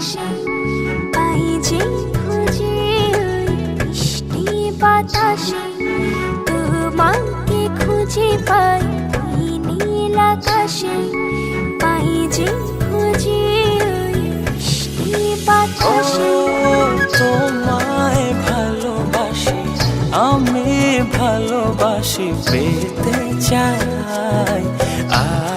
ভালোবাসি তাই যে খুঁজে বৃষ্টি বাতাসে তোমাকে খুঁজে পাই যে খুঁজে বৃষ্টি বাতাসে। আমি ভালোবাসি, পেতে চাই। আ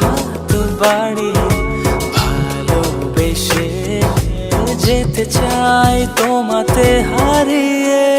হাত বাড়িয়ে ভালোবেসে যেতে চাই তোমাতে হারিয়ে।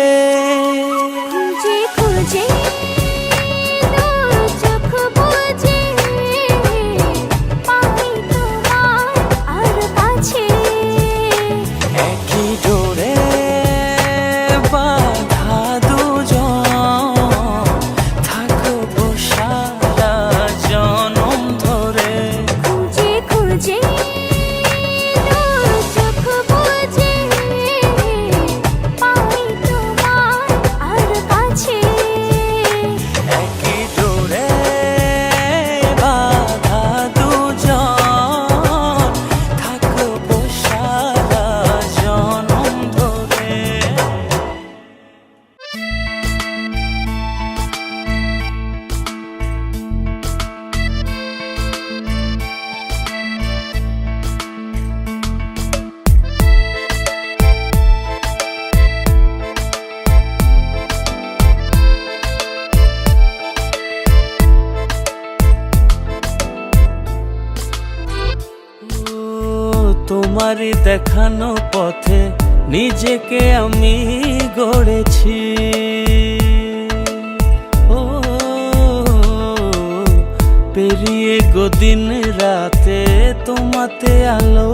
তোমাতে আলো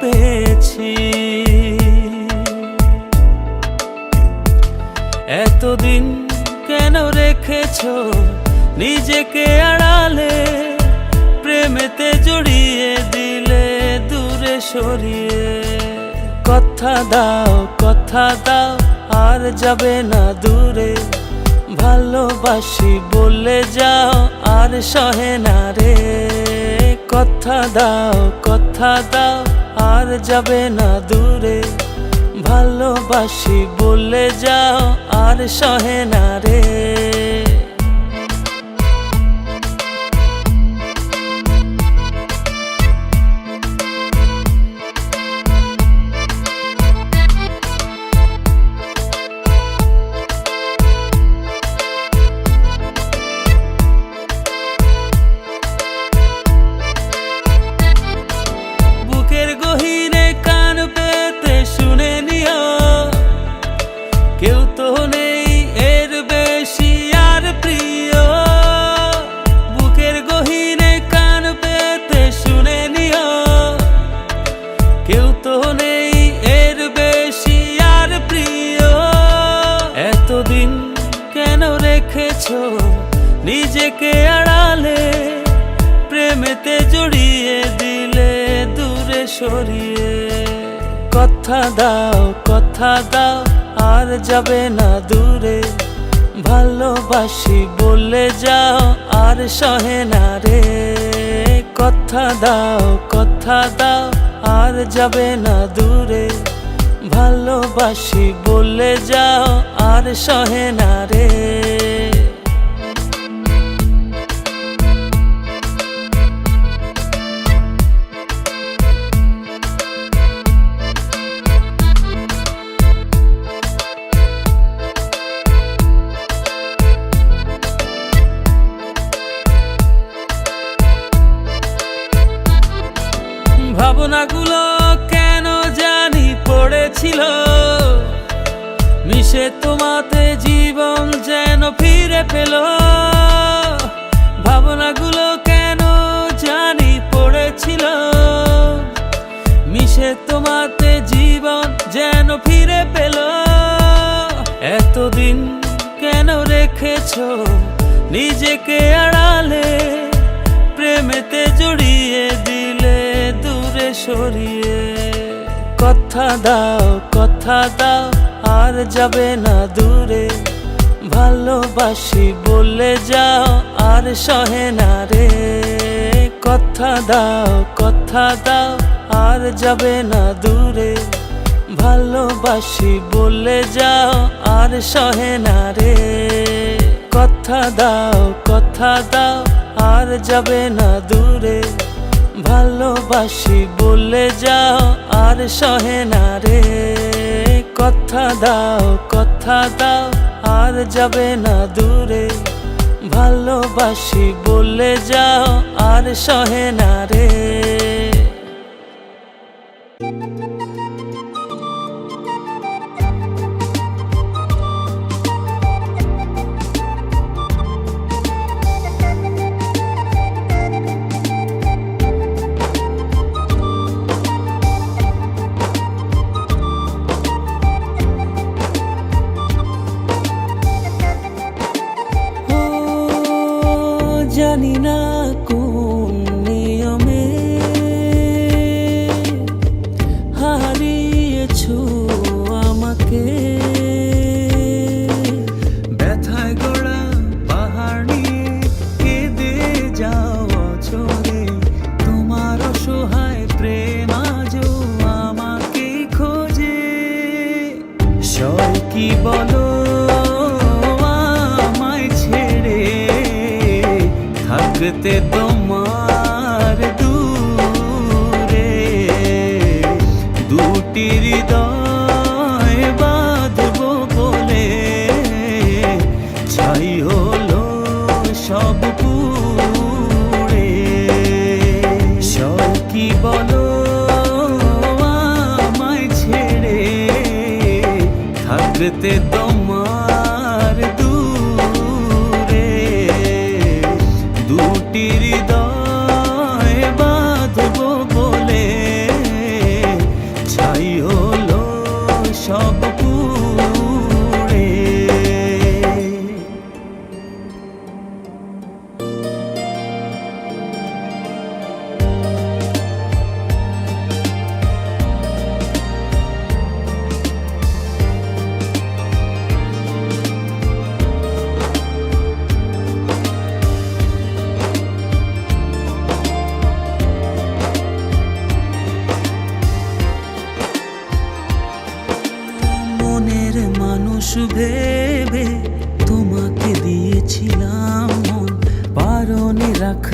পেয়েছি। এতদিন কেন রেখেছো নিজেকে আড়ালে? প্রেমেতে জড়িয়ে দিলে দূরে সরিয়ে। কথা দাও কথা দাও, আর যাবে না দূরে। ভালোবাসি বলে যাও, আর সহে না রে। কথা দাও কথা দাও, আর যাবে না দূরে। ভালোবাসি বলে যাও, আর সহে না রে। সরিয়ে। কথা দাও কথা দাও, আর যাবে না দূরে। ভালোবাসি বলে যাও, আর সহে না রে। কথা দাও কথা দাও, আর যাবে না দূরে। ভালোবাসি বলে যাও, আর সহে না রে। পড়েছিল। মিশে তোমাতে জীবন যেন ফিরে পেল। ভাবনাগুলো কেন জানি পড়েছিল। মিশে তোমাতে জীবন যেন ফিরে পেল। এতদিন কেন রেখেছ নিজেকে আড়ালে? প্রেমেতে জড়িয়ে দিলে দূরে সরিয়ে কথা দাও কথা দাও, আর যাবে না দূরে। ভালোবাসি বলে যাও, আর সহে না রে। কথা দাও কথা দাও, আর যাবে না দূরে। ভালোবাসি বলে যাও, আর সহে না রে। কথা দাও কথা দাও, আর যাবে না দূরে। ভালোবাসি বলে যাও আর সহে না রে। কথা দাও কথা দাও, আর যাবে না দূরে। ভালোবাসি বলে যাও, আর সহে না রে।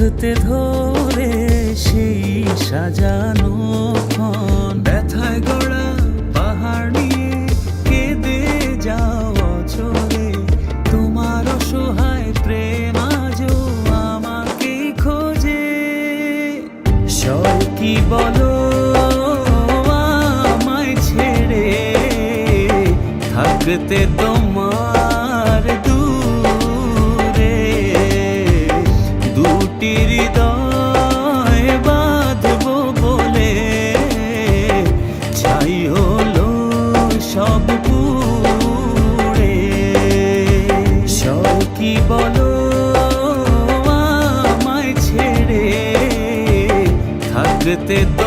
রাখতে ধরে সেই সাজানো ব্যথায় গড়া পাহাড় নিয়ে কেঁদে যাও চলে তোমার অসহায় প্রেম আজও আমাকে খোঁজে। সয় কি বলো, আমায় ছেড়ে থাকতে তোমার থাকতে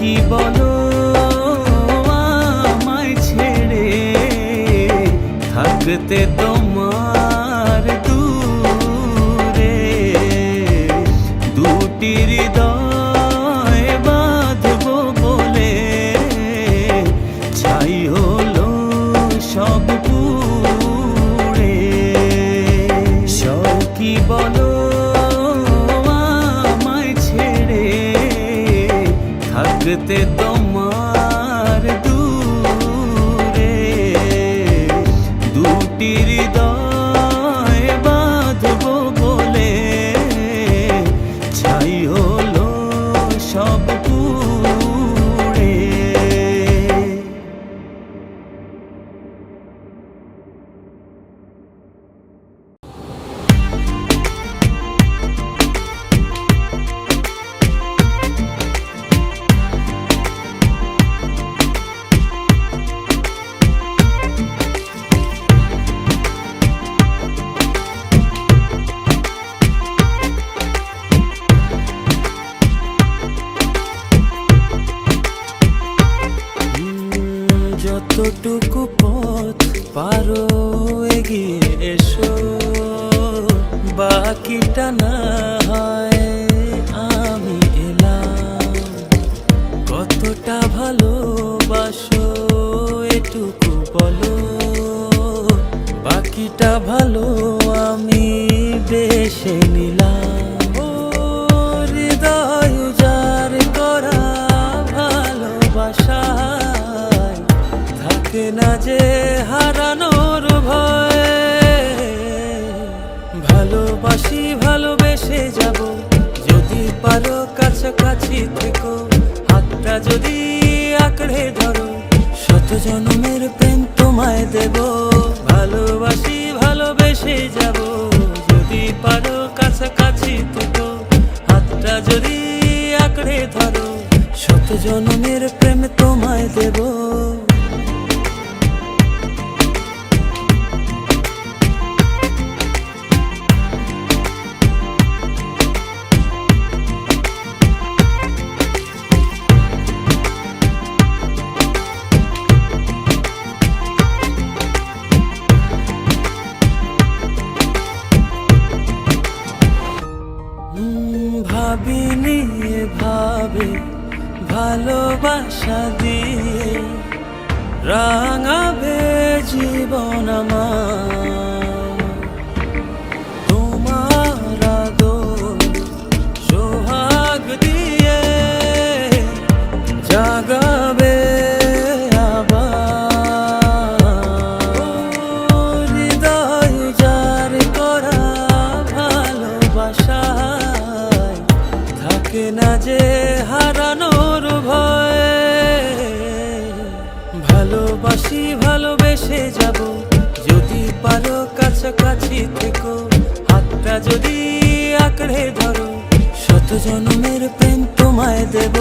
কি বলো আমায় ছেড়ে? থাকতে তোমার দূরে। দুটি ooh. কতটা ভালোবাসো, এটুকু বলো। বাকিটা ভালো আমি বেশে নিলাম। হৃদয় উজাড় করা ভালোবাসায়, থাকে না যে হারানোর ভয়। ভালোবাসি, ভালোবেসে যাব, যদি পারো কাছাকাছি থেকো। হাতটা যদি আঁকড়ে ধরো শত জন্মের প্রেম তোমায় দেব। ভালোবাসি, ভালোবেসে যাব। যদি পারো, কাছাকাছি হাতটা হাতটা যদি আঁকড়ে ধরো শত জনমের থেকো হাতটা যদি আঁকড়ে ধরো শত জনমের প্রেম তোমায় দেব।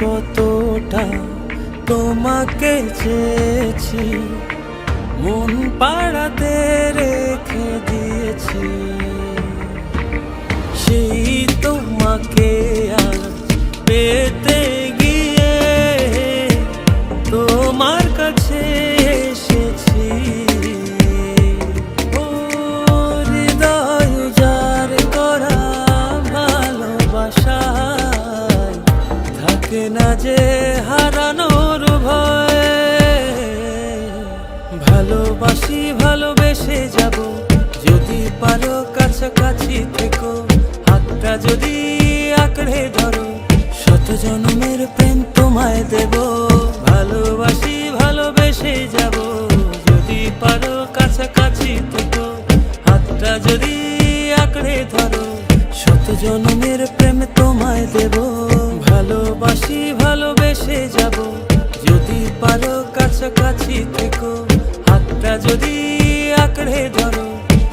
কতটা তোমাকে চেয়েছি। মন পাড়াতে রেখে দিয়েছি। সেই তোমাকে আর পেতে না যে হারানোর ভয়। ভালোবাসি, ভালোবেসে যাব। যদি পারো কাছাকাছি থেকো, হাতটা যদি আঁকড়ে ধরো, শত জনমের প্রেম তোমায় দেব। ভালোবাসি ভালোবাসি, ভালোবেসে যাব। যদি পারো কাছাকাছি থেকো, হাতটা যদি আঁকড়ে ধরো,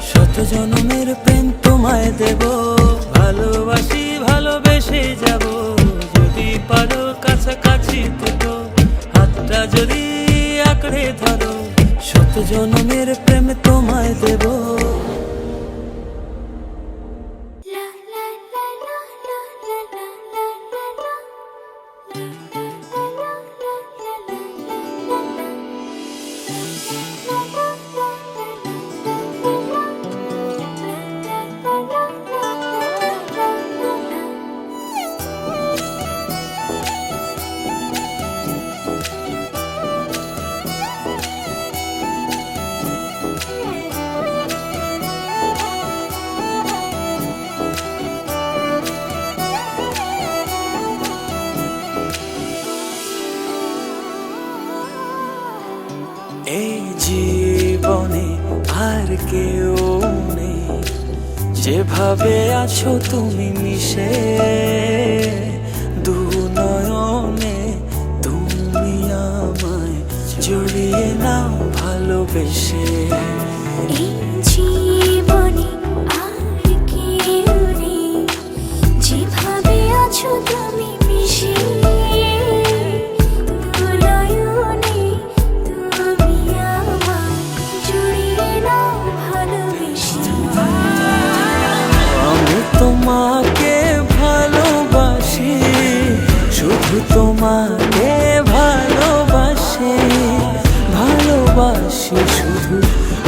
শত জনমের প্রেম তোমায় দেব। ভালোবাসি, ভালোবেসে যাব। যদি পারো কাছাকাছি থেকো, হাতটা যদি আঁকড়ে ধরো, শত জনমের কেউ নেই। যেভাবে আছো তুমি মিশে দু নয়নে তুমি আমায় জড়িয়ে নাও ভালোবেসে। এই শুধু তোমাকে ভালোবাসে ভালোবাসি শুধু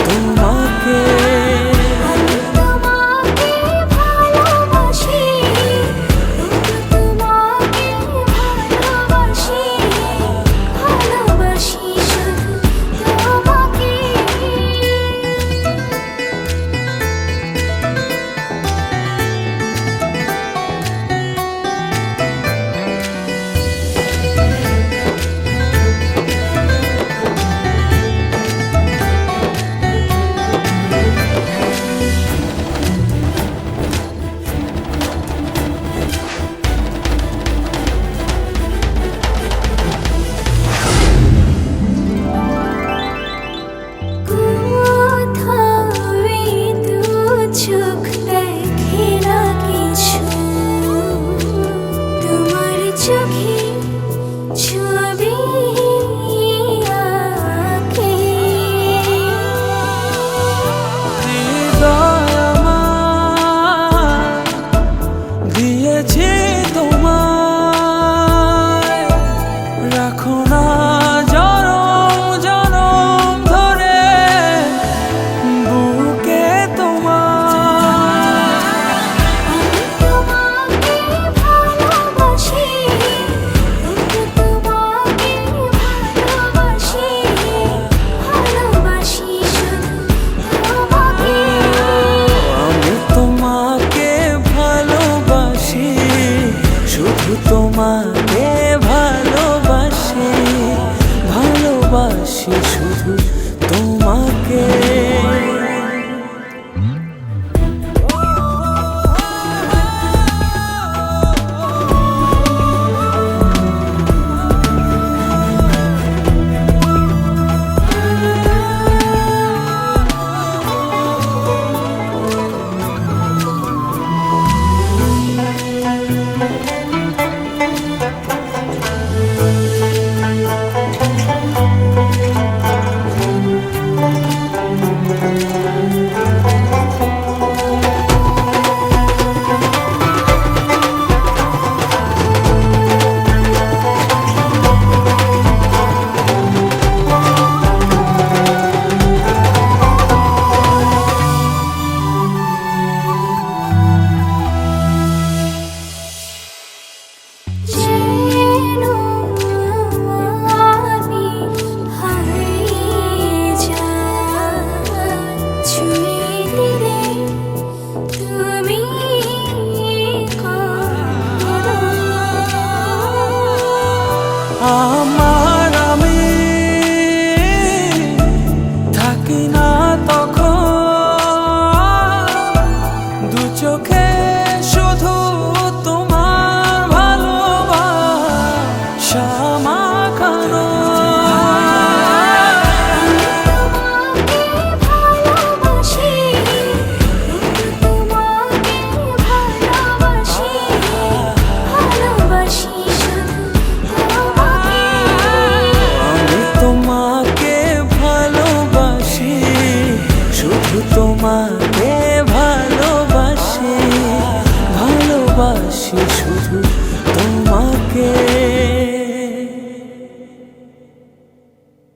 তোমাকে।